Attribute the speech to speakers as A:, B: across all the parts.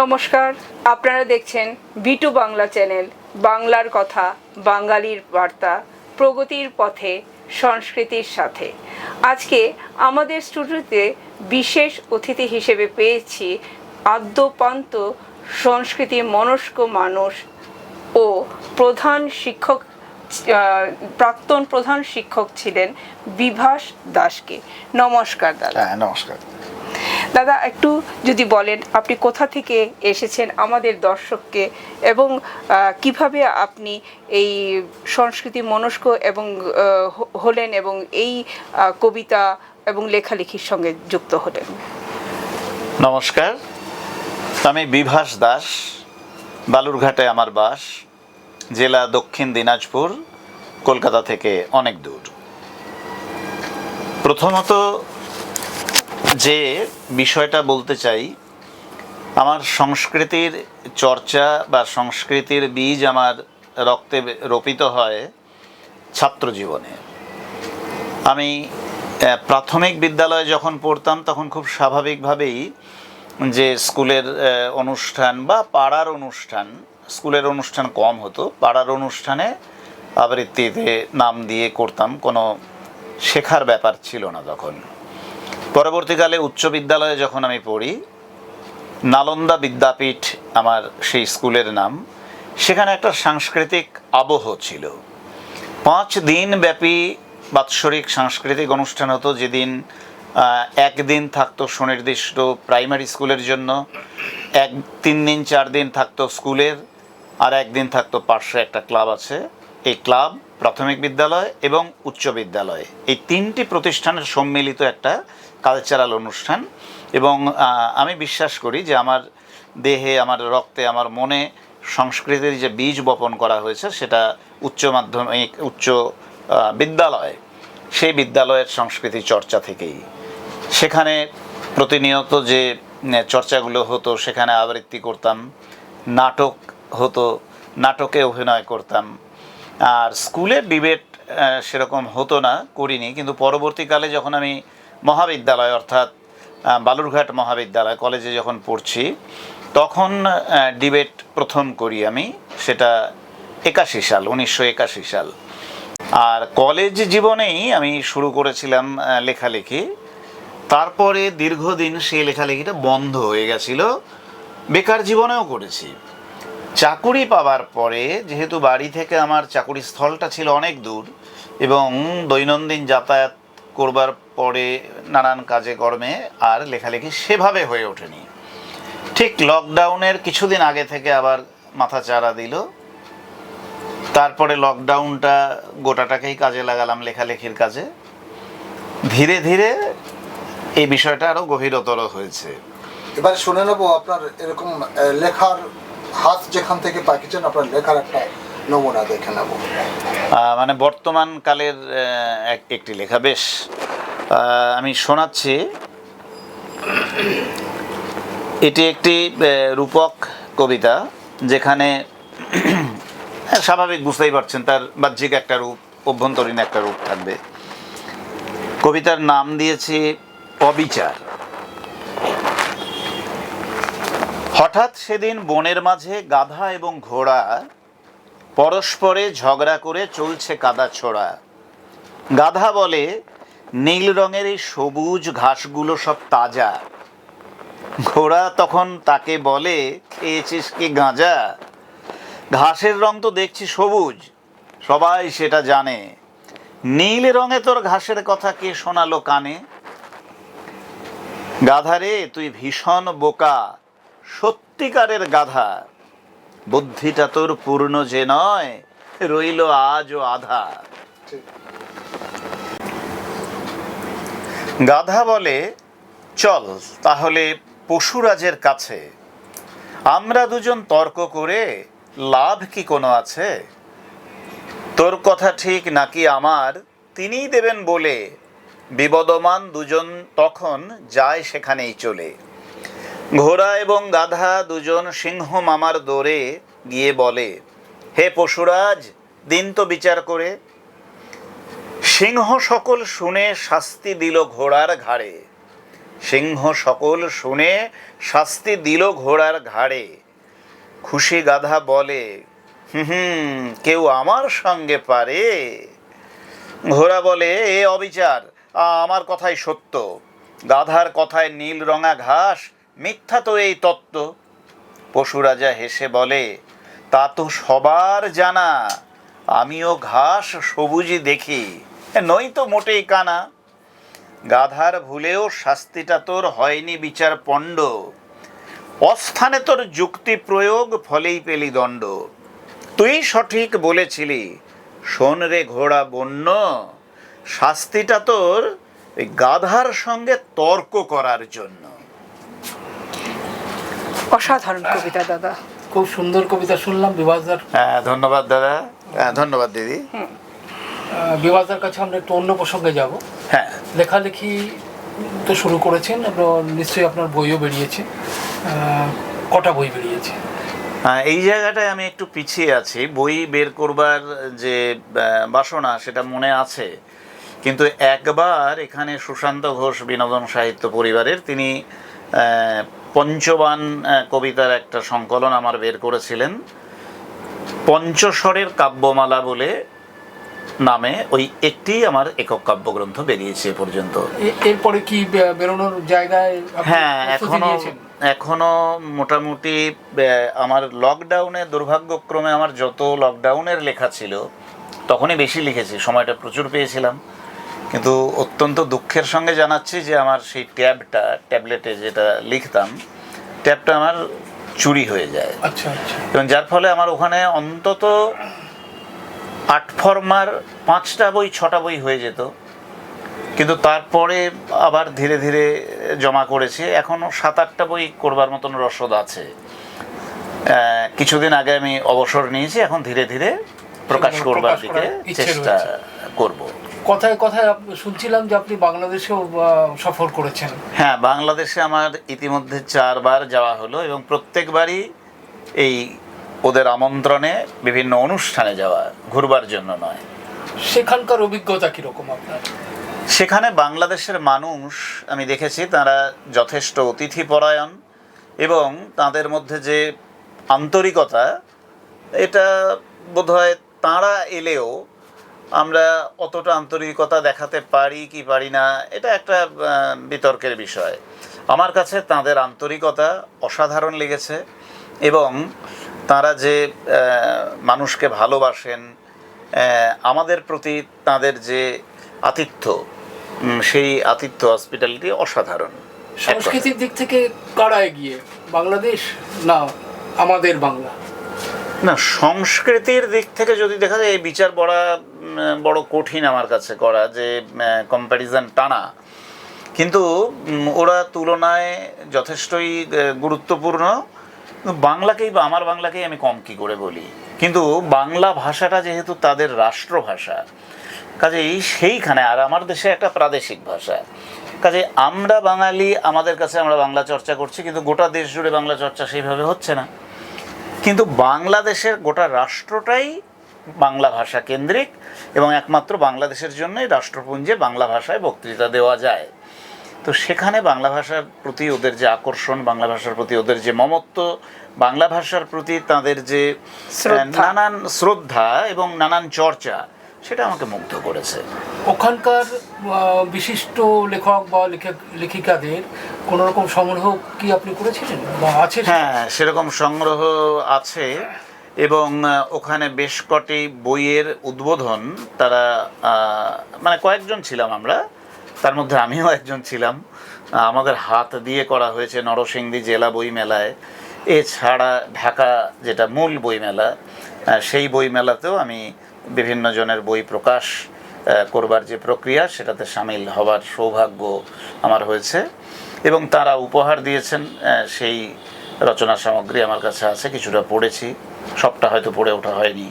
A: নমস্কার আপনারা দেখছেন বিটু বাংলা চ্যানেল বাংলার কথা বাঙালির বার্তা প্রগতির পথে সংস্কৃতির সাথে আজকে আমাদের স্টুডিওতে বিশেষ অতিথি হিসেবে পেয়েছি আদ্যপান্ত সংস্কৃতি মনস্ক মানুষ ও প্রধান শিক্ষক প্রাক্তন প্রধান শিক্ষক ছিলেন বিভাস দাসকে নমস্কার
B: দাদা হ্যাঁ, নমস্কার
A: দাদা একটু যদি বলেন আপনি কোথা থেকে এসেছেন আমাদের দর্শককে এবং কিভাবে আপনি এই সংস্কৃতি মনস্ক এবং হলেন এবং এই কবিতা এবং লেখালেখির সঙ্গে যুক্ত হলেন
B: নমস্কার আমি বিভাস দাস বালুরঘাটে আমার বাস জেলা দক্ষিণ দিনাজপুর কলকাতা থেকে অনেক দূর প্রথমত যে বিষয়টা বলতে চাই আমার সংস্কৃতির চর্চা বা সংস্কৃতির বীজ আমার রক্তে রোপিত হয় ছাত্র জীবনে আমি প্রাথমিক বিদ্যালয়ে যখন পড়তাম তখন খুব স্বাভাবিকভাবেই যে স্কুলের অনুষ্ঠান বা পাড়ার অনুষ্ঠান স্কুলের অনুষ্ঠান কম হতো পাড়ার অনুষ্ঠানে আবৃত্তিতে নাম দিয়ে করতাম কোনো শেখার ব্যাপার ছিল না তখন পরবর্তীকালে উচ্চ বিদ্যালয়ে যখন আমি পড়ি নালন্দা বিদ্যাপীঠ আমার সেই স্কুলের নাম সেখানে একটা সাংস্কৃতিক আবহ ছিল পাঁচ দিন ব্যাপী বাৎসরিক সাংস্কৃতিক অনুষ্ঠান হতো যেদিন একদিন থাকতো সুনির্দিষ্ট প্রাইমারি স্কুলের জন্য এক তিন দিন চার দিন থাকতো স্কুলের আর একদিন থাকতো পার্শ্বে একটা ক্লাব আছে এই ক্লাব প্রাথমিক বিদ্যালয় এবং উচ্চ বিদ্যালয় এই তিনটি প্রতিষ্ঠানের সম্মিলিত একটা কালচারাল অনুষ্ঠান এবং আমি বিশ্বাস করি যে আমার দেহে আমার রক্তে আমার মনে সংস্কৃতির যে বীজ বপন করা হয়েছে সেটা উচ্চ মাধ্যমিক উচ্চ বিদ্যালয় সেই বিদ্যালয়ের সংস্কৃতি চর্চা থেকেই সেখানে প্রতিনিয়ত যে চর্চাগুলো হতো সেখানে আবৃত্তি করতাম নাটক হতো নাটকে অভিনয় করতাম আর স্কুলে ডিবেট সেরকম হতো না করিনি কিন্তু পরবর্তীকালে যখন আমি মহাবিদ্যালয় অর্থাৎ বালুরঘাট মহাবিদ্যালয় কলেজে যখন পড়ছি তখন ডিবেট প্রথম করি আমি সেটা একাশি সাল উনিশশো একাশি সাল আর কলেজ জীবনেই আমি শুরু করেছিলাম লেখালেখি তারপরে দীর্ঘদিন সেই লেখালেখিটা বন্ধ হয়ে গেছিল বেকার জীবনেও করেছি চাকুরি পাওয়ার পরে যেহেতু বাড়ি থেকে আমার চাকুরি স্থলটা ছিল অনেক দূর এবং দৈনন্দিন যাতায়াত করবার পরে নানান কাজে কর্মে আর লেখালেখি সেভাবে হয়ে ওঠেনি ঠিক লকডাউনের কিছুদিন আগে থেকে আবার মাথা চারা দিল তারপরে লকডাউনটা গোটাটাকেই কাজে লাগালাম লেখালেখির কাজে ধীরে ধীরে এই বিষয়টা আরও গভীরতর হয়েছে
C: এবার শুনে নেবো আপনার এরকম লেখার হাত যেখান থেকে পাকিছেন আপনার লেখার একটা নমুনা দেখে নেব
B: মানে বর্তমান কালের একটি লেখা বেশ আমি শোনাচ্ছি এটি একটি রূপক কবিতা যেখানে স্বাভাবিক বুঝতেই পারছেন তার বাহ্যিক একটা রূপ অভ্যন্তরীণ একটা রূপ থাকবে কবিতার নাম দিয়েছি অবিচার হঠাৎ সেদিন বনের মাঝে গাধা এবং ঘোড়া পরস্পরে ঝগড়া করে চলছে কাদা ছোড়া গাধা বলে নীল রঙের এই সবুজ ঘাসগুলো সব তাজা ঘোড়া তখন তাকে বলে খেয়েছিস কি গাঁজা ঘাসের রং তো দেখছি সবুজ সবাই সেটা জানে নীল রঙে তোর ঘাসের কথা কে শোনালো কানে গাধা রে তুই ভীষণ বোকা সত্যিকারের গাধা বুদ্ধিটা তোর পূর্ণ যে নয় রইল আজ ও আধা গাধা বলে চল তাহলে পশুরাজের কাছে আমরা দুজন তর্ক করে লাভ কি কোনো আছে তোর কথা ঠিক নাকি আমার তিনিই দেবেন বলে বিবদমান দুজন তখন যায় সেখানেই চলে ঘোড়া এবং গাধা দুজন সিংহ মামার দোরে গিয়ে বলে হে পশুরাজ দিন তো বিচার করে সিংহ সকল শুনে শাস্তি দিল ঘোড়ার ঘাড়ে সিংহ সকল শুনে শাস্তি দিল ঘোড়ার ঘাড়ে খুশি গাধা বলে হুম কেউ আমার সঙ্গে পারে ঘোড়া বলে এ অবিচার আমার কথাই সত্য গাধার কথায় নীল রঙা ঘাস মিথ্যা তো এই তত্ত্ব পশু রাজা হেসে বলে তা তো সবার জানা আমিও ঘাস সবুজি দেখি নই তো মোটেই কানা গাধার ভুলেও শাস্তিটা তোর হয়নি বিচার পণ্ড অস্থানে তোর যুক্তি প্রয়োগ ফলেই পেলি দণ্ড তুই সঠিক বলেছিলি শোন রে ঘোড়া বন্য শাস্তিটা তোর গাধার সঙ্গে তর্ক করার
A: জন্য অসাধারণ কবিতা দাদা
B: খুব সুন্দর কবিতা শুনলাম হ্যাঁ ধন্যবাদ দাদা হ্যাঁ, ধন্যবাদ
C: দিদি বিভাজার কাছে আমরা একটু অন্য প্রসঙ্গে যাব হ্যাঁ লেখালেখি তো শুরু করেছেন আপনার নিশ্চয়ই আপনার বইও বেরিয়েছে কটা বই বেরিয়েছে
B: হ্যাঁ, এই জায়গাটায় আমি একটু পিছিয়ে আছি বই বের করবার যে বাসনা সেটা মনে আছে কিন্তু একবার এখানে সুশান্ত ঘোষ বিনোদন সাহিত্য পরিবারের তিনি পঞ্চবান কবিতার একটা সংকলন আমার বের করেছিলেন পঞ্চস্বরের কাব্যমালা বলে নামে ওই একটি আমার একক কাব্যগ্রন্থ বেরিয়েছে
C: এ পর্যন্ত এরপরে কি বেরোনোর জায়গায় হ্যাঁ এখনো
B: এখনো মোটামুটি আমার লকডাউনে দুর্ভাগ্যক্রমে আমার যত লকডাউনের লেখা ছিল তখনই বেশি লিখেছি সময়টা প্রচুর পেয়েছিলাম কিন্তু অত্যন্ত দুঃখের সঙ্গে জানাচ্ছি যে আমার সেই ট্যাবটা ট্যাবলেটে যেটা লিখতাম ট্যাবটা আমার চুরি হয়ে যায় আচ্ছা, আচ্ছা এবং যার ফলে আমার ওখানে অন্তত আট ফর্মার পাঁচটা বই ছটা বই হয়ে যেত কিন্তু তারপরে আবার ধীরে ধীরে জমা করেছি এখনও সাত আটটা বই করবার মতন রসদ আছে কিছুদিন আগে আমি অবসর নিয়েছি এখন ধীরে ধীরে প্রকাশ করবার দিকে চেষ্টা করবো
C: কথায় কথায় শুনছিলাম যে আপনি বাংলাদেশেও সফর করেছেন
B: হ্যাঁ বাংলাদেশে আমার ইতিমধ্যে চারবার যাওয়া হলো এবং প্রত্যেকবারই এই ওদের আমন্ত্রণে বিভিন্ন অনুষ্ঠানে যাওয়া ঘুরবার
C: জন্য নয় সেখানকার অভিজ্ঞতা কীরকম আপনার
B: সেখানে বাংলাদেশের মানুষ আমি দেখেছি তারা যথেষ্ট অতিথি পরায়ণ এবং তাদের মধ্যে যে আন্তরিকতা এটা বোধহয় তাঁরা এলেও আমরা অতটা আন্তরিকতা দেখাতে পারি কি পারি না এটা একটা বিতর্কের বিষয় আমার কাছে তাদের আন্তরিকতা অসাধারণ লেগেছে এবং তারা যে মানুষকে ভালোবাসেন আমাদের প্রতি তাদের যে আতিথ্য সেই আতিথ্য হসপিটালিটি
C: অসাধারণ সাংস্কৃতিক দিক থেকে কারা গিয়ে বাংলাদেশ না আমাদের
B: বাংলা না সংস্কৃতির দিক থেকে যদি দেখা যায় এই বিচার বড়া বড় কঠিন আমার কাছে করা যে কম্প্যারিজন টানা কিন্তু ওরা তুলনায় যথেষ্টই গুরুত্বপূর্ণ বাংলাকেই বা আমার বাংলাকেই আমি কম কি করে বলি কিন্তু বাংলা ভাষাটা যেহেতু তাদের রাষ্ট্রভাষা কাজেই সেইখানে আর আমার দেশে একটা প্রাদেশিক ভাষা কাজে আমরা বাঙালি আমাদের কাছে আমরা বাংলা চর্চা করছি কিন্তু গোটা দেশ জুড়ে বাংলা চর্চা সেইভাবে হচ্ছে না কিন্তু বাংলাদেশের গোটা রাষ্ট্রটাই বাংলা ভাষা কেন্দ্রিক এবং একমাত্র বাংলাদেশের জন্যই রাষ্ট্রপুঞ্জে বাংলা ভাষায় বক্তৃতা দেওয়া যায় তো সেখানে বাংলা ভাষার প্রতি ওদের যে আকর্ষণ বাংলা ভাষার প্রতি ওদের যে মমত্ব বাংলা ভাষার প্রতি তাদের যে নানান শ্রদ্ধা এবং নানান চর্চা সেটা আমাকে মুগ্ধ করেছে
C: ওখানকার বিশিষ্ট লেখক বা লেখিকাদের কোনোরকম সংগ্রহ কি আপনি করেছিলেন
B: বা আছে হ্যাঁ সেরকম সংগ্রহ আছে এবং ওখানে বেশ কটি বইয়ের উদ্বোধন তারা মানে কয়েকজন ছিলাম আমরা তার মধ্যে আমিও একজন ছিলাম আমাদের হাত দিয়ে করা হয়েছে নরসিংদী জেলা বইমেলায় এছাড়া ঢাকা যেটা মূল বইমেলা সেই বইমেলাতেও আমি বিভিন্ন জনের বই প্রকাশ করবার যে প্রক্রিয়া সেটাতে সামিল হবার সৌভাগ্য আমার হয়েছে এবং তারা উপহার দিয়েছেন সেই রচনা সামগ্রী আমার কাছে আছে কিছুটা পড়েছি সবটা হয়তো পড়ে ওঠা হয়নি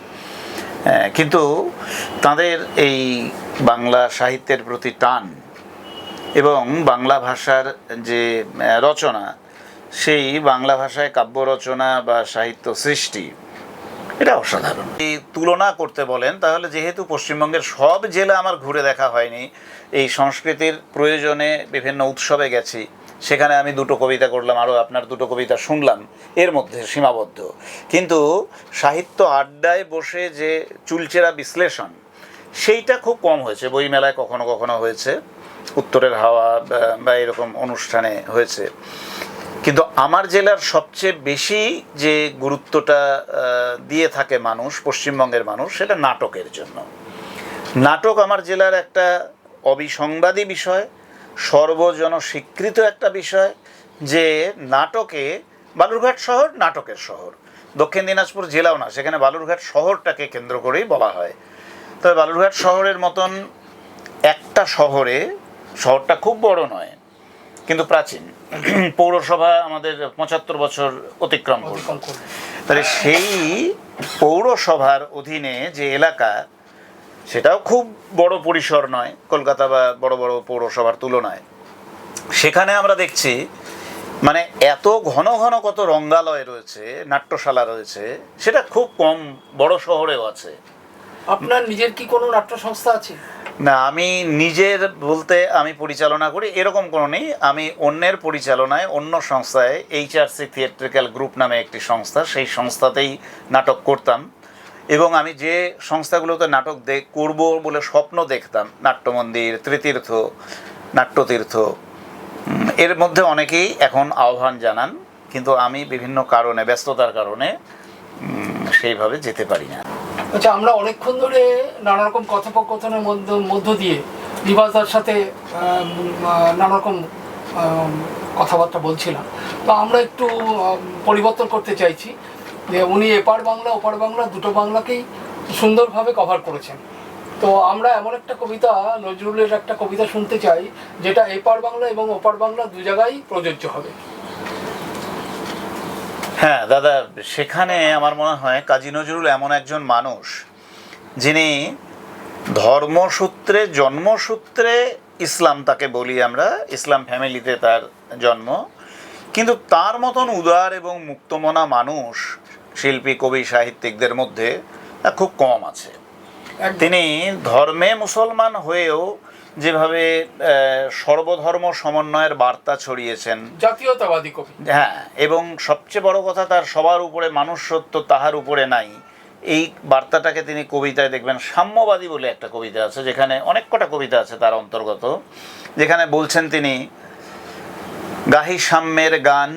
B: হ্যাঁ, কিন্তু তাদের এই বাংলা সাহিত্যের প্রতি টান এবং বাংলা ভাষার যে রচনা সেই বাংলা ভাষায় কাব্য রচনা বা সাহিত্য সৃষ্টি এটা অসাধারণ এই তুলনা করতে বলেন তাহলে যেহেতু পশ্চিমবঙ্গের সব জেলা আমার ঘুরে দেখা হয়নি এই সংস্কৃতির প্রয়োজনে বিভিন্ন উৎসবে গেছি সেখানে আমি দুটো কবিতা করলাম আরও আপনার দুটো কবিতা শুনলাম এর মধ্যে সীমাবদ্ধ কিন্তু সাহিত্য আড্ডায় বসে যে চুলচেরা বিশ্লেষণ সেইটা খুব কম হয়েছে বইমেলায় কখনো কখনো হয়েছে উত্তরের হাওয়া বা এরকম অনুষ্ঠানে হয়েছে কিন্তু আমার জেলার সবচেয়ে বেশি যে গুরুত্বটা দিয়ে থাকে মানুষ পশ্চিমবঙ্গের মানুষ সেটা নাটকের জন্য নাটক আমার জেলার একটা অবিসংবাদী বিষয় সর্বজন স্বীকৃত একটা বিষয় যে নাটকে বালুরঘাট শহর নাটকের শহর দক্ষিণ দিনাজপুর জেলাও না সেখানে বালুরঘাট শহরটাকে কেন্দ্র করেই বলা হয় তবে বালুরঘাট শহরের মতন একটা শহরে শহরটা খুব বড় নয় কিন্তু প্রাচীন পৌরসভা আমাদের পঁচাত্তর বছর অতিক্রম করল তাহলে সেই পৌরসভার অধীনে যে এলাকা সেটাও খুব বড় পরিসর নয় কলকাতা বা বড় বড় পৌরসভার তুলনায় সেখানে আমরা দেখছি মানে এত ঘন ঘন কত রঙ্গালয় রয়েছে নাট্যশালা রয়েছে সেটা খুব কম বড় শহরেও আছে
C: আপনার নিজের কি কোনো নাট্য
B: সংস্থা আছে না আমি নিজের বলতে আমি পরিচালনা করি এরকম কোনো নেই আমি অন্যের পরিচালনায় অন্য সংস্থায় এইচআরসি থিয়েট্রিক্যাল গ্রুপ নামে একটি সংস্থা সেই সংস্থাতেই নাটক করতাম এবং আমি যে সংস্থাগুলোতে নাটক দেখ করব বলে স্বপ্ন দেখতাম নাট্যমন্দির তৃতীর্থ নাট্যতীর্থ এর মধ্যে অনেকেই এখন আহ্বান জানান কিন্তু আমি বিভিন্ন কারণে ব্যস্ততার কারণে সেইভাবে যেতে
C: পারি না আচ্ছা আমরা অনেকক্ষণ ধরে নানা রকম কথোপকথনের মধ্য মধ্য দিয়ে বিভাসদার সাথে নানা রকম কথাবার্তা বলছিলাম তো আমরা একটু পরিবর্তন করতে চাইছি যে উনি এপার বাংলা ওপার বাংলা দুটো বাংলাকেই সুন্দরভাবে কভার করেছেন তো আমরা এমন একটা কবিতা নজরুলের একটা কবিতা শুনতে চাই যেটা এপার বাংলা এবং ওপার বাংলা দু জায়গায় প্রযোজ্য
B: হবে হ্যাঁ দাদা সেখানে আমার মনে হয় কাজী নজরুল এমন একজন মানুষ যিনি ধর্মসূত্রে জন্মসূত্রে ইসলাম তাকে বলি আমরা ইসলাম ফ্যামিলিতে তার জন্ম কিন্তু তার মতন উদার এবং মুক্তমনা মানুষ শিল্পী কবি সাহিত্যিকদের মধ্যে খুব কম আছে তিনি ধর্মে মুসলমান হয়েও যেভাবে সর্বধর্ম সমন্বয়ের বার্তা ছড়িয়েছেন
C: জাতীয়তাবাদী কবি
B: হ্যাঁ এবং সবচেয়ে বড় কথা তার সবার উপরে মানুষ সত্য তাহার উপরে নাই এই বার্তাটাকে তিনি কবিতায় দেখবেন সাম্যবাদী বলে একটা কবিতা আছে যেখানে অনেক কটা কবিতা আছে তার অন্তর্গত যেখানে বলছেন তিনি গাহি সাম্যের গান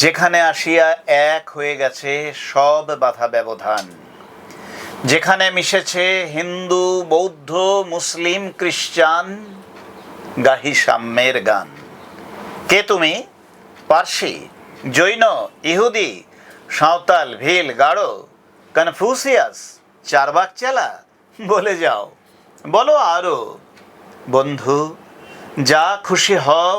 B: যেখানে আসিয়া এক হয়ে গেছে সব বাধা ব্যবধান যেখানে মিশেছে হিন্দু বৌদ্ধ মুসলিম খ্রিস্টান গাহি সাম্যের গান কে তুমি পার্সি জৈন ইহুদি সাঁওতাল ভিল গাঢ় কনফিউসিয়াস চারবাক চেলা বলে যাও বলো আরও বন্ধু যা খুশি হও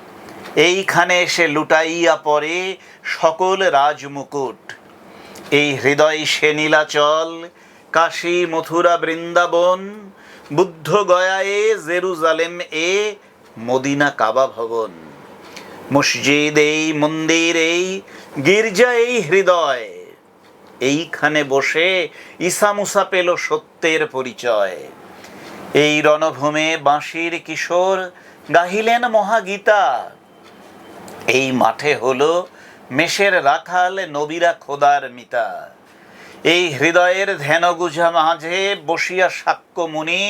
B: এইখানে সে লুটাইয়া পড়ে সকল রাজমুকুট এই হৃদয় সে নীলাচল কাশী মথুরা বৃন্দাবন বুদ্ধ গয়া এ জেরুজালেম এ মদিনা কাবা ভবন মসজিদ এই মন্দির এই গির্জা এই হৃদয় এইখানে বসে ইসামুসা পেল সত্যের পরিচয় এই রণভূমে বাঁশির কিশোর গাহিলেন মহাগীতা এই মাঠে হলো মেষের রাখাল নবীরা খোদার মিতা এই হৃদয়ের ধ্যানগুঝা মাঝে বসিয়া সাক্ষ্য মুনি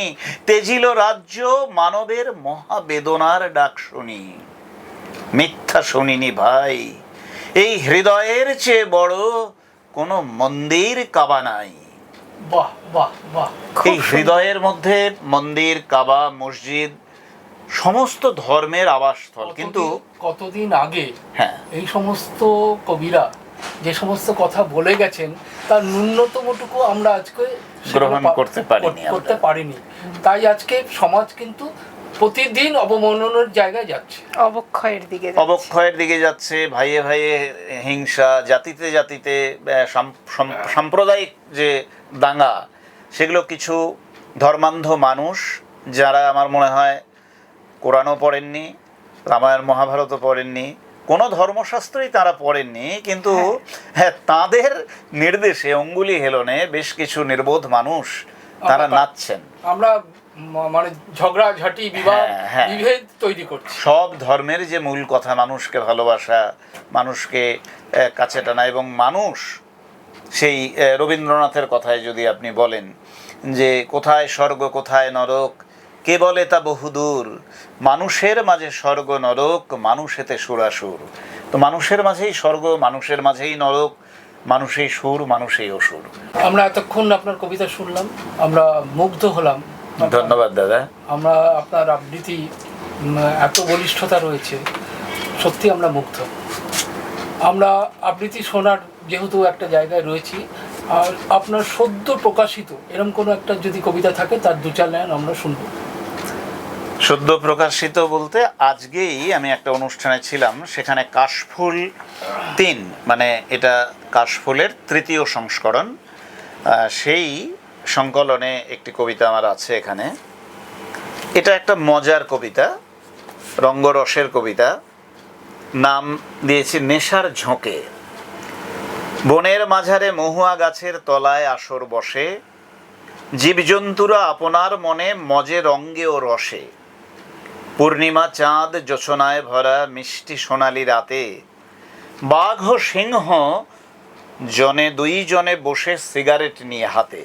B: তেজিল রাজ্য মানবের মহাবেদনার ডাক শুনি মিথ্যা শুনিনি ভাই এই হৃদয়ের চেয়ে বড় কোনো মন্দির
C: কাবা নাই বাহ
B: বাহ এই হৃদয়ের মধ্যে মন্দির কাবা মসজিদ সমস্ত ধর্মের
C: আবাসস্থল কিন্তু কতদিন আগে হ্যাঁ এই সমস্ত কবিরা যে সমস্ত কথা বলে গেছেন তার ন্যূনতমটুকু আমরা আজকে গ্রহণ করতে পারিনি করতে পারিনি তাই আজকে সমাজ কিন্তু প্রতিদিন অবমননের জায়গায় যাচ্ছে
A: অবক্ষয়ের দিকে অবক্ষয়ের দিকে
B: যাচ্ছে ভাইয়ে ভাইয়ে হিংসা জাতিতে জাতিতে সাম্প্রদায়িক যে দাঙ্গা সেগুলো কিছু ধর্মান্ধ মানুষ যারা আমার মনে হয় কোরআনও পড়েননি রামায়ণ মহাভারতও পড়েননি কোনো ধর্মশাস্ত্রই তারা পড়েননি কিন্তু হ্যাঁ, হ্যাঁ তাঁদের নির্দেশে অঙ্গুলি হেলনে বেশ কিছু নির্বোধ মানুষ তারা নাচছেন
C: আমরা মানে ঝগড়াঝাটি বিবাদ হ্যাঁ, হ্যাঁ। বিভেদ
B: তৈরি করছে সব ধর্মের যে মূল কথা মানুষকে ভালোবাসা মানুষকে কাছে টানা এবং মানুষ সেই রবীন্দ্রনাথের কথায় যদি আপনি বলেন যে কোথায় স্বর্গ কোথায় নরক কে বলে তা বহুদূর মানুষের মাঝে স্বর্গ নরক মানুষেতে সুরাসুর তো মানুষের মাঝেই স্বর্গ মানুষের মাঝেই নরক মানুষেই সুর মানুষেই অসুর
C: আমরা এতক্ষণ আপনার কবিতা শুনলাম আমরা মুগ্ধ হলাম ধন্যবাদ দাদা আমরা আপনার আবৃত্তি এত বলিষ্ঠতা রয়েছে সত্যি আমরা মুগ্ধ আমরা আবৃত্তি শোনার যেহেতু একটা জায়গায় রয়েছি আর আপনার সদ্য প্রকাশিত এরম কোনো একটা যদি কবিতা থাকে তার দু চার লাইন
B: আমরা শুনবো সদ্য প্রকাশিত বলতে আজকেই আমি একটা অনুষ্ঠানে ছিলাম সেখানে কাশফুল তিন মানে এটা কাশফুলের তৃতীয় সংস্করণ সেই সংকলনে একটি কবিতা আমার আছে এখানে এটা একটা মজার কবিতা রঙ্গরসের কবিতা নাম দিয়েছি নেশার ঝোঁকে বনের মাঝারে মহুয়া গাছের তলায় আসর বসে জীবজন্তুরা আপনার মনে মজে রঙ্গে ও রসে পূর্ণিমা চাঁদ যোচনায় ভরা মিষ্টি সোনালি রাতে বাঘ সিংহ জনে দুইজনে বসে সিগারেট নিয়ে হাতে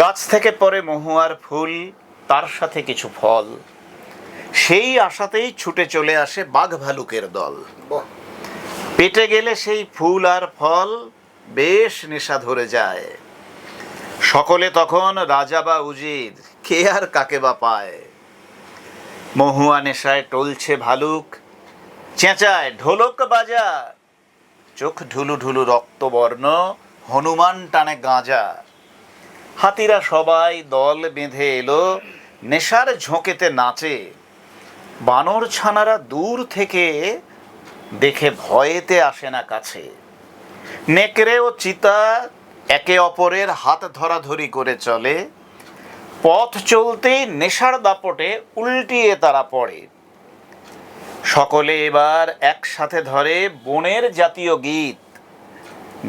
B: গাছ থেকে পরে মহুয়ার ফুল তার সাথে কিছু ফল সেই আশাতেই ছুটে চলে আসে বাঘ ভালুকের দল পেটে গেলে সেই ফুল আর ফল বেশ নেশা ধরে যায় সকলে তখন রাজা বা উজির কে আর কাকে বা পায় মহুয়া নেশায় টলছে ভালুক চেঁচায় ঢোলক বাজা চোখ ঢুলু ঢুলু রক্তবর্ণ হনুমান টানে গাঁজা হাতিরা সবাই দল বেঁধে এলো নেশার ঝোঁকেতে নাচে বানর ছানারা দূর থেকে দেখে ভয়েতে আসে না কাছে নেকড়ে ও চিতা একে অপরের হাত ধরাধরি করে চলে পথ চলতে নেশার দাপটে উল্টিয়ে তারা পড়ে সকলে এবার একসাথে ধরে বনের জাতীয় গীত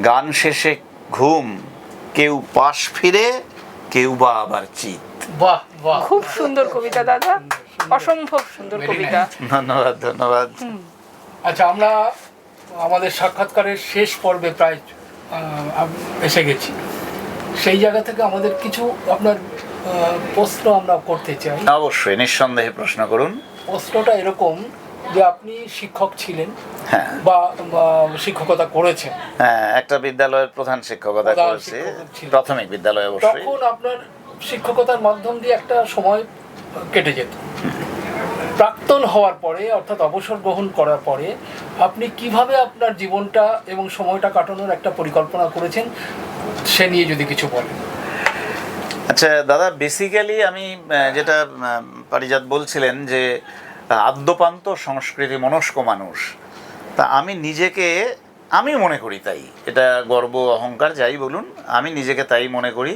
B: গান শেষে ঘুম কেউ পাশ ফিরে কেউ বা আবার
A: চিত খুব সুন্দর কবিতা দাদা অসম্ভব
B: সুন্দর কবিতা ধন্যবাদ ধন্যবাদ
C: আচ্ছা আমরা আমাদের সাক্ষাৎকারের শেষ পর্বে প্রায় এসে গেছি সেই জায়গা থেকে আমাদের কিছু আপনার প্রশ্ন আমরা করতে চাই
B: অবশ্যই নিঃসন্দেহে প্রশ্ন করুন
C: প্রশ্নটা এরকম যে আপনি শিক্ষক ছিলেন হ্যাঁ বা শিক্ষকতা
B: করেছেন হ্যাঁ একটা বিদ্যালয়ের প্রধান শিক্ষকতা করেছি
C: প্রাথমিক বিদ্যালয়ে অবশ্যই তখন আপনার শিক্ষকতার মাধ্যম দিয়ে একটা সময় কেটে যেত প্রাক্তন হওয়ার পরে অর্থাৎ অবসর গ্রহণ করার পরে আপনি কিভাবে আপনার জীবনটা এবং সময়টা কাটানোর একটা পরিকল্পনা করেছেন সে নিয়ে যদি কিছু
B: বলেন আচ্ছা দাদা বেসিক্যালি আমি যেটা পারিজাত বলছিলেন যে আদ্যপান্ত সংস্কৃতি মনস্ক মানুষ তা আমি নিজেকে আমি মনে করি তাই এটা গর্ব অহংকার যাই বলুন আমি নিজেকে তাই মনে করি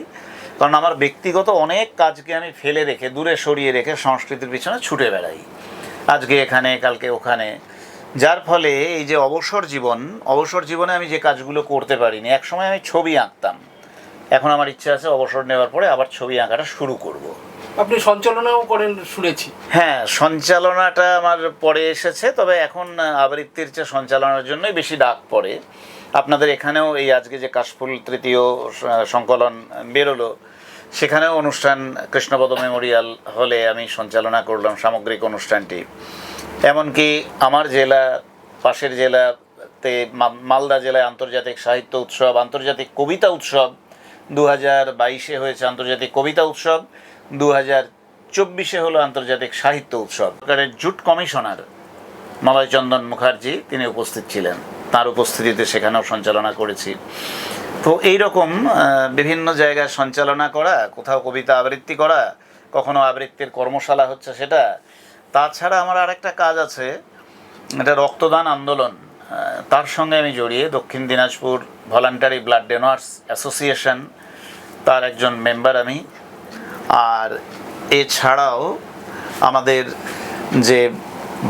B: কারণ আমার ব্যক্তিগত অনেক কাজকে আমি ফেলে রেখে দূরে সরিয়ে রেখে সংস্কৃতির পিছনে ছুটে বেড়াই আজকে এখানে কালকে ওখানে যার ফলে এই যে অবসর জীবন অবসর জীবনে আমি যে কাজগুলো করতে পারিনি একসময় আমি ছবি আঁকতাম এখন আমার ইচ্ছা আছে অবসর নেওয়ার পরে আবার ছবি আঁকাটা
C: শুরু করব। আপনি সঞ্চালনাও
B: করেন শুনেছি হ্যাঁ সঞ্চালনাটা আমার পরে এসেছে তবে এখন আবৃত্তির চেয়ে সঞ্চালনার জন্যই বেশি ডাক পড়ে আপনাদের এখানেও এই আজকে যে কাশফুল তৃতীয় সংকলন বেরোলো সেখানেও অনুষ্ঠান কৃষ্ণপদ মেমোরিয়াল হলে আমি সঞ্চালনা করলাম সামগ্রিক অনুষ্ঠানটি এমনকি আমার জেলা পাশের জেলাতে মালদা জেলায় আন্তর্জাতিক সাহিত্য উৎসব আন্তর্জাতিক কবিতা উৎসব দু হাজার বাইশে হয়েছে আন্তর্জাতিক কবিতা উৎসব দু হাজার চব্বিশে হলো আন্তর্জাতিক সাহিত্য উৎসব সরকারের জুট কমিশনার মলয়চন্দন মুখার্জি তিনি উপস্থিত ছিলেন তার উপস্থিতিতে সেখানেও সঞ্চালনা করেছি তো এই রকম বিভিন্ন জায়গায় সঞ্চালনা করা কোথাও কবিতা আবৃত্তি করা কখনো আবৃত্তির কর্মশালা হচ্ছে সেটা তাছাড়া আমার আরেকটা কাজ আছে এটা রক্তদান আন্দোলন তার সঙ্গে আমি জড়িয়ে Dakshin Dinajpur voluntary blood donors association তার একজন মেম্বার আমি আর এছাড়াও আমাদের যে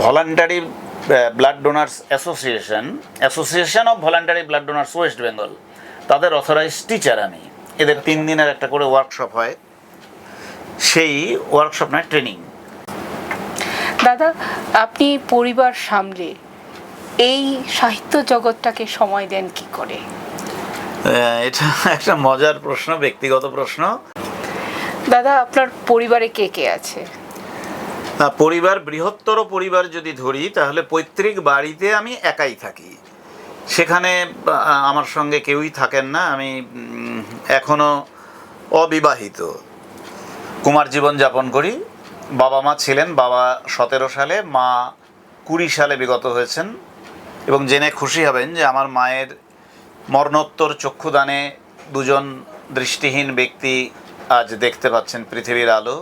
B: voluntary blood donors association association of voluntary blood donors West Bengal তাদের অথরাইজ টিচার আমি এদের তিন দিনের একটা করে ওয়ার্কশপ হয় সেই ওয়ার্কশপ নয়
A: ট্রেনিং দাদা আপনি পরিবার সামলে এই সাহিত্য জগৎটাকে সময় দেন কি করে
B: এটা একটা মজার প্রশ্ন
A: ব্যক্তিগত প্রশ্ন দাদা আপনার পরিবারে কে কে আছে
B: পরিবার বৃহত্তর পরিবার যদি ধরি তাহলে পৈতৃক বাড়িতে আমি একাই থাকি সেখানে আমার সঙ্গে কেউই থাকেন না আমি এখনও অবিবাহিত কুমার জীবন যাপন করি বাবা মা ছিলেন বাবা সতেরো সালে মা কুড়ি সালে বিগত হয়েছেন এবং জেনে খুশি হবেন যে আমার মায়ের মরণোত্তর চক্ষুদানে দুজন দৃষ্টিহীন ব্যক্তি আজ দেখতে পাচ্ছেন পৃথিবীর আলো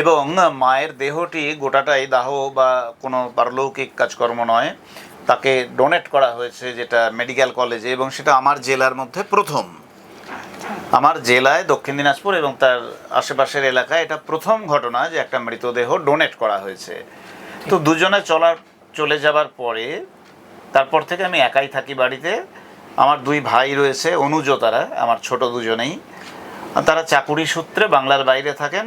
B: এবং মায়ের দেহটি গোটাটাই দাহ বা কোনো পারলৌকিক কাজকর্ম নয় তাকে ডোনেট করা হয়েছে যেটা মেডিকেল কলেজে এবং সেটা আমার জেলার মধ্যে প্রথম আমার জেলায় দক্ষিণ দিনাজপুর এবং তার আশেপাশের এলাকায় এটা প্রথম ঘটনা যে একটা মৃতদেহ ডোনেট করা হয়েছে তো দুজনে চলার চলে যাবার পরে তারপর থেকে আমি একাই থাকি বাড়িতে আমার দুই ভাই রয়েছে অনুজ তারা আমার ছোট দুজনেই তারা চাকুরি সূত্রে বাংলার বাইরে থাকেন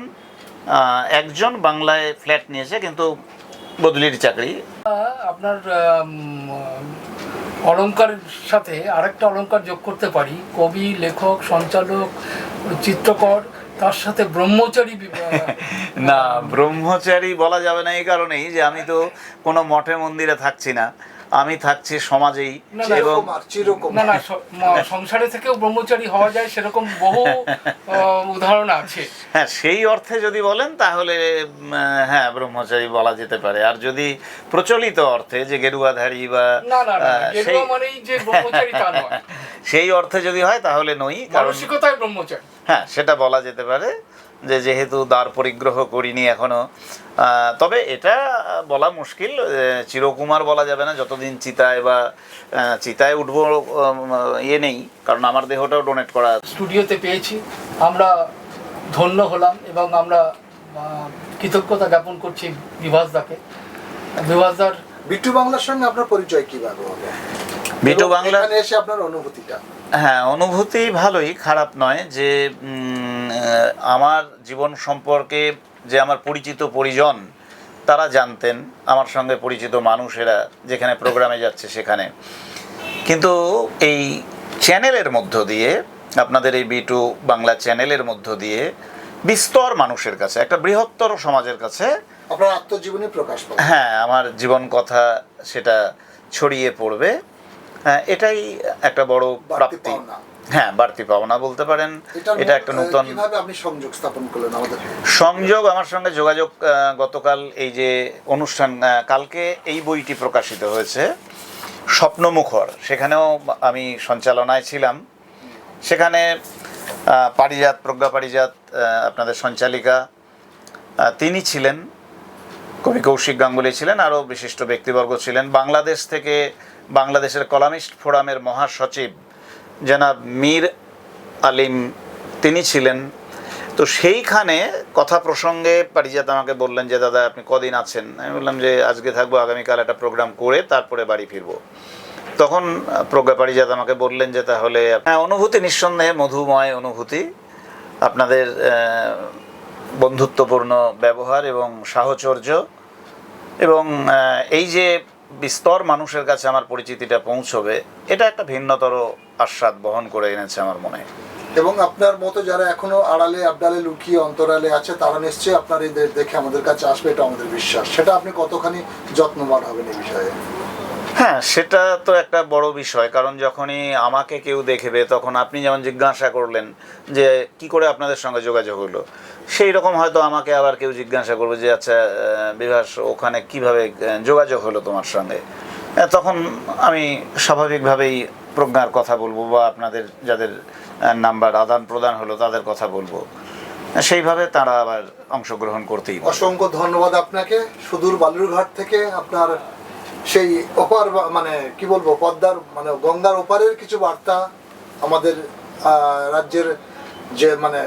B: একজন বাংলায় ফ্ল্যাট নিয়েছে কিন্তু বদলির চাকরি
C: আপনার অলঙ্কার সাথে আরেকটা অলঙ্কার যোগ করতে পারি কবি লেখক সঞ্চালক চিত্রকর তার সাথে ব্রহ্মচারী
B: না ব্রহ্মচারী বলা যাবে না এই কারণেই যে আমি তো কোনো মঠে মন্দিরে থাকছি না আমি থাকছি সমাজেই
C: এবং না না সংসারে থেকেও ব্রহ্মচারী হওয়া যায় সেরকম বহু
B: উদাহরণ আছে হ্যাঁ সেই অর্থে যদি বলেন তাহলে হ্যাঁ ব্রহ্মচারী বলা যেতে পারে আর যদি প্রচলিত অর্থে যে গেরুয়াধারী বা
C: সেই মানেই যে
B: সেই অর্থে যদি
C: হয় তাহলে নই ব্রহ্মচারী
B: হ্যাঁ সেটা বলা যেতে পারে যে যেহেতু দ্বার পরিগ্রহ করিনি এখনও তবে এটা বলা মুশকিল চিরকুমার বলা যাবে না যতদিন চিতায় বা চিতায় উঠব ইয়ে নেই কারণ আমার দেহটাও ডোনেট করা
C: স্টুডিওতে পেয়েছি আমরা ধন্য হলাম এবং আমরা কৃতজ্ঞতা জ্ঞাপন করছি বিভাসদাকে বিভাসদার বিট্টু বাংলার সঙ্গে আপনার পরিচয় কিভাবে হবে বিটু বাংলা এসে আপনার অনুভূতিটা
B: হ্যাঁ অনুভূতি ভালোই খারাপ নয় যে আমার জীবন সম্পর্কে যে আমার পরিচিত পরিজন তারা জানতেন আমার সঙ্গে পরিচিত মানুষেরা যেখানে প্রোগ্রামে যাচ্ছে সেখানে কিন্তু এই চ্যানেলের মধ্য দিয়ে আপনাদের এই বিটু বাংলা চ্যানেলের মধ্য দিয়ে বিস্তর মানুষের কাছে একটা বৃহত্তর সমাজের
C: কাছে আপনার আত্মজীবনে প্রকাশ
B: পাবে হ্যাঁ আমার জীবন কথা সেটা ছড়িয়ে পড়বে এটাই একটা বড় প্রাপ্তি হ্যাঁ বাড়তি পাওনা বলতে পারেন এটা
C: একটা নতুন সংযোগ স্থাপন করলেন
B: আমাদের সংযোগ আমার সঙ্গে যোগাযোগ গতকাল এই যে অনুষ্ঠান কালকে এই বইটি প্রকাশিত হয়েছে স্বপ্নমুখর সেখানেও আমি সঞ্চালনায় ছিলাম সেখানে পারিজাত প্রজ্ঞা পারিজাত আপনাদের সঞ্চালিকা তিনি ছিলেন কবি কৌশিক গাঙ্গুলি ছিলেন আরও বিশিষ্ট ব্যক্তিবর্গ ছিলেন বাংলাদেশ থেকে বাংলাদেশের কলামিস্ট ফোরামের মহাসচিব জনাব মীর আলিম তিনি ছিলেন তো সেইখানে কথা প্রসঙ্গে পারিজাত আমাকে বললেন যে দাদা আপনি কদিন আছেন আমি বললাম যে আজকে থাকবো আগামীকাল একটা প্রোগ্রাম করে তারপরে বাড়ি ফিরবো তখন প্রজ্ঞা পারিজাত আমাকে বললেন যে তাহলে হ্যাঁ অনুভূতি নিঃসন্দেহে মধুময় অনুভূতি আপনাদের বন্ধুত্বপূর্ণ ব্যবহার এবং সাহচর্য এবং এই যে বিস্তর মানুষের কাছে আমার পরিচিতিটা পৌঁছবে এটা একটা ভিন্নতর আস্বাদ বহন করে এনেছে
C: আমার মনে এবং আপনার মতো যারা এখনো আড়ালে আবডালে লুকিয়ে অন্তরালে আছে তারা নিশ্চয়ই আপনার এই দেখে আমাদের কাছে আসবে এটা আমাদের বিশ্বাস সেটা আপনি কতখানি যত্নবান হবেন এই বিষয়ে
B: হ্যাঁ সেটা তো একটা বড় বিষয় কারণ যখনই আমাকে কেউ দেখবে তখন আপনি যেমন জিজ্ঞাসা করলেন যে কি করে আপনাদের সঙ্গে যোগাযোগ হলো সেই রকম হয়তো আমাকে আবার কেউ জিজ্ঞাসা করবে যে আচ্ছা বিভাস ওখানে কিভাবে যোগাযোগ হলো তোমার সঙ্গে তখন আমি স্বাভাবিকভাবেই প্রজ্ঞার কথা বলবো বা আপনাদের যাদের নাম্বার আদান প্রদান হলো তাদের কথা বলবো সেইভাবে তারা আবার অংশগ্রহণ করতেই
C: অসংখ্য ধন্যবাদ আপনাকে সুদূর বালুরঘাট থেকে আপনার সেই অপার মানে কি বলবো পদ্মার মানে গঙ্গার ওপারের কিছু বার্তা আমাদের রাজ্যের যে মানে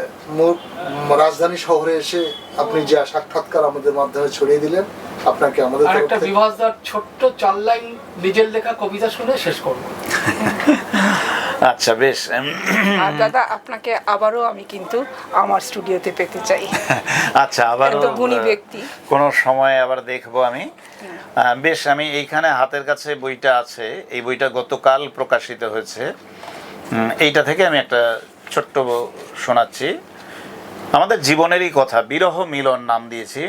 C: রাজধানী শহরে এসে আপনি যে সাক্ষাৎকার আমাদের মাধ্যমে ছড়িয়ে দিলেন আপনাকে আমাদের একটা বিভাসদার ছোট্ট চার লাইন নিজের লেখা কবিতা শুনে শেষ
B: করব
A: আচ্ছা বেশ আর দাদা আপনাকে আবারও আমি কিন্তু আমার স্টুডিওতে পেতে চাই
B: আচ্ছা আবার ব্যক্তি কোনো সময় আবার দেখব আমি বেশ আমি এইখানে হাতের কাছে বইটা আছে এই বইটা গতকাল প্রকাশিত হয়েছে এইটা থেকে আমি একটা ছোট্ট শোনাচ্ছি আমাদের জীবনেরই কথা বিরহ মিলন নাম দিয়েছি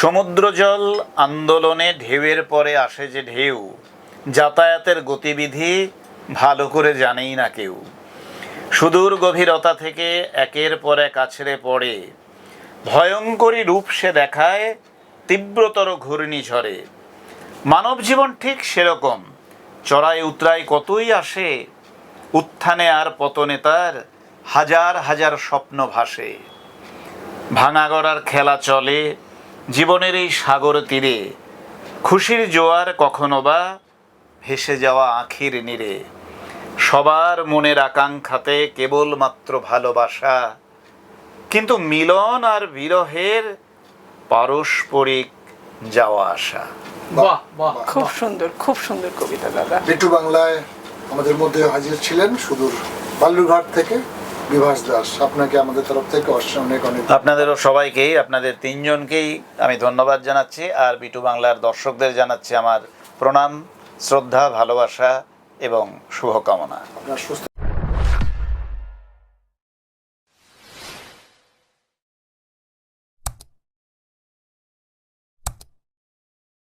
B: সমুদ্র জল আন্দোলনে ঢেউয়ের পরে আসে যে ঢেউ যাতায়াতের গতিবিধি ভালো করে জানেই না কেউ সুদূর গভীরতা থেকে একের পর এক আছড়ে পড়ে ভয়ঙ্করী রূপ সে দেখায় তীব্রতর ঘূর্ণিঝড়ে মানব জীবন ঠিক সেরকম চড়াই উতরাই কতই আসে উত্থানে আর পতনে তার হাজার হাজার স্বপ্ন ভাসে ভাঙা গড়ার খেলা চলে জীবনের এই সাগর তীরে খুশির জোয়ার কখনো বা ভেসে যাওয়া আখির নিরে সবার মনের আকাঙ্ক্ষাতে কেবলমাত্র ভালোবাসা কিন্তু মিলন আর বিরহের পারস্পরিক যাওয়া
A: আসা খুব সুন্দর খুব সুন্দর
C: কবিতা দাদা বাংলায় আমাদের মধ্যে হাজির ছিলেন সুদূর বাল্লুরঘাট থেকে বিভাস দাস আপনাকে আমাদের তরফ থেকে
B: অনেক অনেক আপনাদেরও সবাইকেই আপনাদের তিনজনকেই আমি ধন্যবাদ জানাচ্ছি আর বিটু বাংলার দর্শকদের জানাচ্ছি আমার প্রণাম শ্রদ্ধা ভালোবাসা এবং শুভকামনা আপনার সুস্থ